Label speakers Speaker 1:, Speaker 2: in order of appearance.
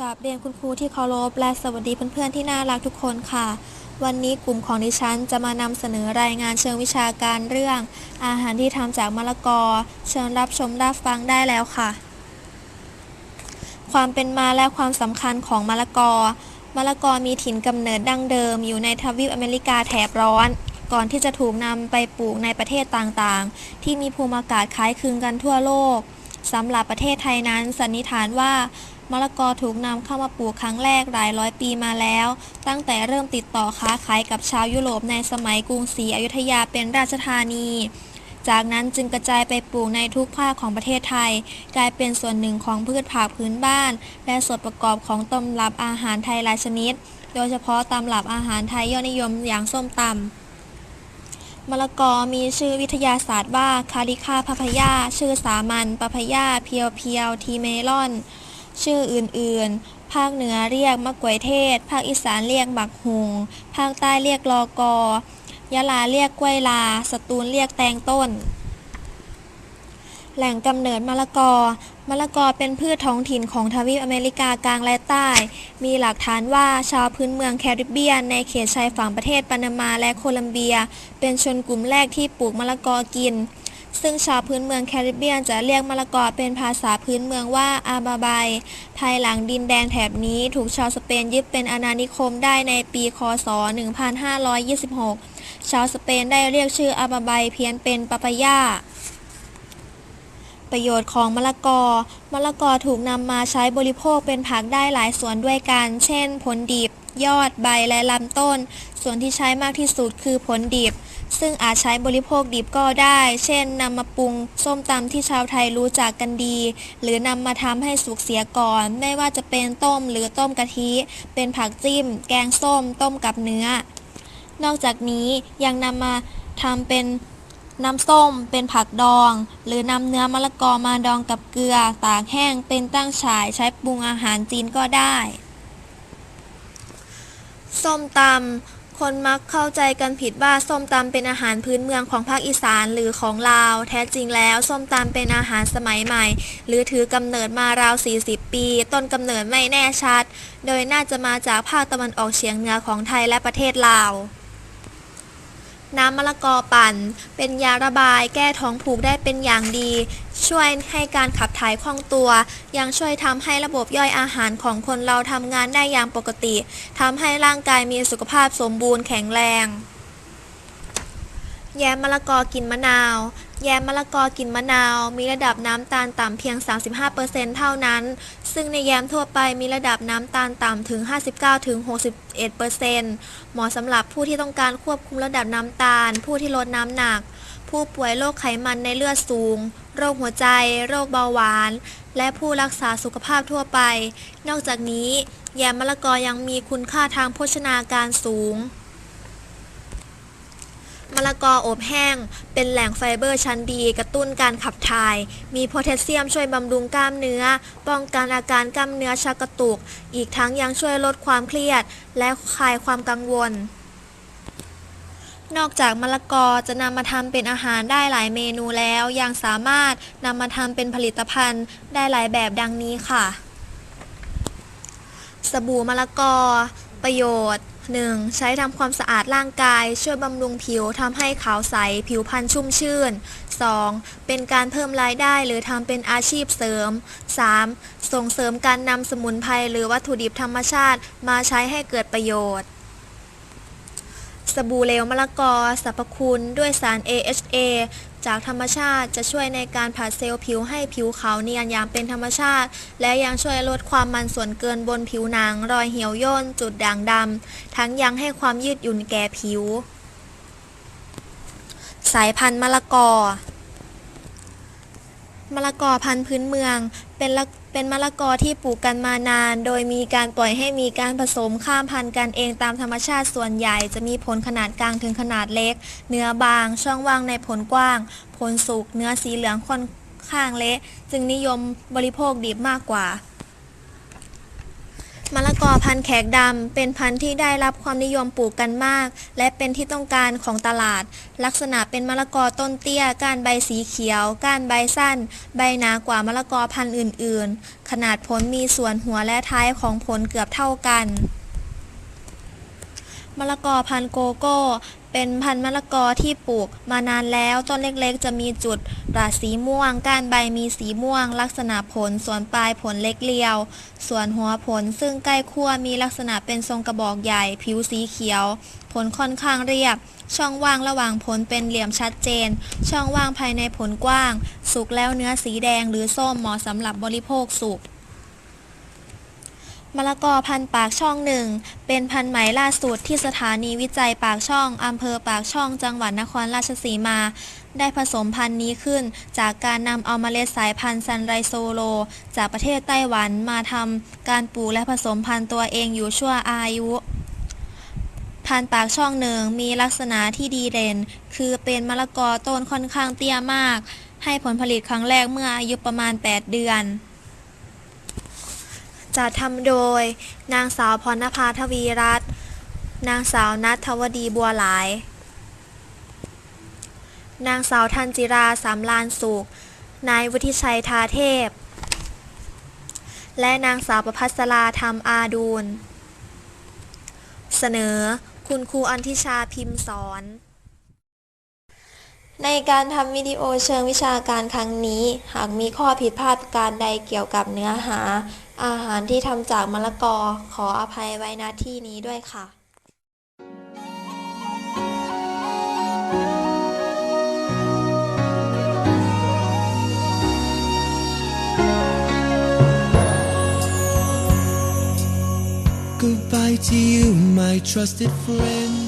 Speaker 1: กับเรียนคุณครูที่เคารพและสวัสดีเพื่อนๆที่น่ารักทุกคนค่ะ วันนี้กลุ่มของดิฉันจะมานำเสนอรายงานเชิงวิชาการเรื่อง อาหารที่ทำจากมะละกอ เชิญรับชมรับฟังได้แล้วค่ะ ความเป็นมาและความสำคัญของมะละกอ มะละกอมีถิ่นกำเนิดดั้งเดิม อยู่ในทวีปอเมริกาแถบร้อน ก่อนที่จะถูกนำไปปลูกในประเทศต่างๆ ที่มีภูมิอากาศคล้ายคลึงกันทั่วโลกสำหรับประเทศไทยนั้นสันนิษฐานว่า มะละกอถูกนำเข้ามาปลูกครั้งแรกหลายร้อยปีมาแล้ว ตั้งแต่เริ่มติดต่อค้าขายกับชาวยุโรปในสมัยกรุงศรีอยุธยาเป็นราชธานี จากนั้นจึงกระจายไปปลูกในทุกภาคของประเทศไทย กลายเป็นส่วนหนึ่งของพืชผักพื้นบ้าน และส่วนประกอบของตำรับอาหารไทยหลายชนิด โดยเฉพาะตำรับอาหารไทยยอดนิยมอย่างส้มตำมะละกอมีชื่อวิทยาศาสตร์ว่าคาริคาพาพยาชื่อสามัญปาพยาเพียวเพียวทีเมลอน ชื่ออื่นๆ ภาคเหนือเรียกมะกวยเทศ ภาคอีสานเรียกหมักหุง ภาคใต้เรียกลอกอยะลาเรียกกล้วยลา สตูลเรียกแตงต้น แหล่งกำเนิดมะละกอ มะละกอเป็นพืชท้องถิ่นของทวีปอเมริกากลางและใต้ มีหลักฐานว่าชาวพื้นเมืองแคริบเบียนในเขตชายฝั่งประเทศปานามาและโคลัมเบีย เป็นชนกลุ่มแรกที่ปลูกมะละกอกิน ซึ่งชาวพื้นเมืองแคริบเบียนจะเรียกมะละกอเป็นภาษาพื้นเมืองว่าอาบาไบภายหลังดินแดนแถบนี้ถูกชาวสเปนยึดเป็นอาณานิคมได้ในปี คศ 1526 ชาวสเปนได้เรียกชื่ออาบาไบเพี้ยนเป็นปาปายาประโยชน์ของมะละกอ มะละกอถูกนำมาใช้บริโภคเป็นผักได้หลายส่วนด้วยกัน เช่น ผลดิบ ยอด ใบ และลำต้น ส่วนที่ใช้มากที่สุดคือผลดิบ ซึ่งอาจใช้บริโภคดิบก็ได้ เช่นนำมาปรุงส้มตำที่ชาวไทยรู้จักกันดี หรือนำมาทำให้สุกเสียก่อน ไม่ว่าจะเป็นต้มหรือต้มกะทิ เป็นผักจิ้ม แกงส้ม ต้มกับเนื้อ นอกจากนี้ยังนำมาทำเป็นน้ำส้มเป็นผักดอง หรือนำเนื้อมะละกอมาดองกับเกลือ ตากแห้งเป็นตั้งฉายใช้ปรุงอาหารจีนก็ได้ ส้มตำ คนมักเข้าใจกันผิดว่าส้มตำเป็นอาหารพื้นเมืองของภาคอีสานหรือของลาว แท้จริงแล้วส้มตำเป็นอาหารสมัยใหม่ หรือถือกำเนิดมาราว 40 ปี ต้นกำเนิดไม่แน่ชัด โดยน่าจะมาจากภาคตะวันออกเฉียงเหนือของไทยและประเทศลาว น้ำมะละกอปั่น เป็นยาระบายแก้ท้องผูกได้เป็นอย่างดี ช่วยให้การขับถ่ายคล่องตัว ยังช่วยทำให้ระบบย่อยอาหารของคนเราทำงานได้อย่างปกติทำให้ร่างกายมีสุขภาพสมบูรณ์แข็งแรง แยมมะละกอกินมะนาว แยมมะละกอกินมะนาว มีระดับน้ำตาลต่ำเพียง 35%เท่านั้น ซึ่งในแยมทั่วไปมีระดับน้ำตาลต่ำถึง 59-61%เหมาะสำหรับผู้ที่ต้องการควบคุมระดับน้ำตาล ผู้ที่ลดน้ำหนัก ผู้ป่วยโรคไขมันในเลือดสูง โรคหัวใจ โรคเบาหวาน และผู้รักษาสุขภาพทั่วไป นอกจากนี้ แยมมะละกอยังมีคุณค่าทางโภชนาการสูง มะละกออบแห้ง เป็นแหล่งไฟเบอร์ชั้นดี กระตุ้นการขับถ่าย มีโพแทสเซียมช่วยบำรุงกล้ามเนื้อ ป้องกันอาการกล้ามเนื้อชักกระตุก อีกทั้งยังช่วยลดความเครียด และคลายความกังวล นอกจากมะละกอจะนำมาทำเป็นอาหารได้หลายเมนูแล้ว ยังสามารถนำมาทำเป็นผลิตภัณฑ์ได้หลายแบบดังนี้ค่ะ สบู่มะละกอ ประโยชน์ 1. ใช้ทำความสะอาดร่างกาย ช่วยบำรุงผิวทำให้ขาวใส ผิวพรรณชุ่มชื่น 2. เป็นการเพิ่มรายได้หรือทำเป็นอาชีพเสริม 3. ส่งเสริมการนำสมุนไพรหรือวัตถุดิบธรรมชาติ มาใช้ให้เกิดประโยชน์ สบู่เหลวมะละกอสรรพคุณด้วยสาร AHA จากธรรมชาติจะช่วยในการผัดเซลล์ผิวให้ผิวขาวเนียนอย่างเป็นธรรมชาติ และยังช่วยลดความมันส่วนเกินบนผิวหนัง รอยเหี่ยวย่น จุดด่างดำ ทั้งยังให้ความยืดหยุ่นแก่ผิว สายพันธุ์มะละกอ มะละกอพันธุ์พื้นเมือง เป็นเป็นมะละกอที่ปลูกกันมานาน โดยมีการปล่อยให้มีการผสมข้ามพันธุ์กันเองตามธรรมชาติส่วนใหญ่ จะมีผลขนาดกลางถึงขนาดเล็ก เนื้อบาง ช่องว่างในผลกว้าง ผลสุกเนื้อสีเหลืองค่อนข้างเละ จึงนิยมบริโภคดิบมากกว่า มะละกอพันธุ์แขกดำ เป็นพันธุ์ที่ได้รับความนิยมปลูกกันมาก และเป็นที่ต้องการของตลาด ลักษณะเป็นมะละกอต้นเตี้ย ก้านใบสีเขียว ก้านใบสั้น ใบหนากว่ามะละกอพันธุ์อื่น ๆ ขนาดผลมีส่วนหัวและท้ายของผลเกือบเท่ากันมะละกอพันธุ์โกโก้ เป็นพันธุ์มะละกอที่ปลูกมานานแล้วต้นเล็กๆ จะมีจุดราสีม่วง ก้านใบมีสีม่วง ลักษณะผลส่วนปลายผลเล็กเรียว ส่วนหัวผลซึ่งใกล้ขั้วมีลักษณะเป็นทรงกระบอกใหญ่ ผิวสีเขียว ผลค่อนข้างเรียบ ช่องว่างระหว่างผลเป็นเหลี่ยมชัดเจน ช่องว่างภายในผลกว้าง สุกแล้วเนื้อสีแดงหรือส้มเหมาะสำหรับบริโภคสุก มะละกอพันปากช่องหนึ่งเป็นพันธุ์ใหม่ล่าสุดที่สถานีวิจัยปากช่องอำเภอปากช่องจังหวัดนครราชสีมา ได้ผสมพันธุ์นี้ขึ้น จากการนำเอาเมล็ดสายพันธุ์ซันไรโซโล จากประเทศไต้หวันมาทำการปลูกและผสมพันธุ์ตัวเองอยู่ชั่วอายุพันธุ์ปากช่องหนึ่งมีลักษณะที่ดีเด่น คือเป็นมะละกอต้นค่อนข้างเตี้ยมาก ให้ผลผลิตครั้งแรกเมื่ออายุประมาณ 8 เดือน จัดทำโดย นางสาวพรณภาทวีรัตน์นางสาวนัทวดีบัวหลาย นางสาวทันจิราสามลานสุข นายวุฒิชัยทาเทพ และนางสาวประพัสราธรรมอาดูล เสนอ คุณครูอันทิชาพิมพ์สอน ในการทำวิดีโอเชิงวิชาการครั้งนี้ หากมีข้อผิดพลาดประการใดเกี่ยวกับเนื้อหา อาหารที่ทำจากมะละกอขออภัยไว้ณที่นี้ด้วยค่ะ
Speaker 2: Goodbye to you, my trusted friend.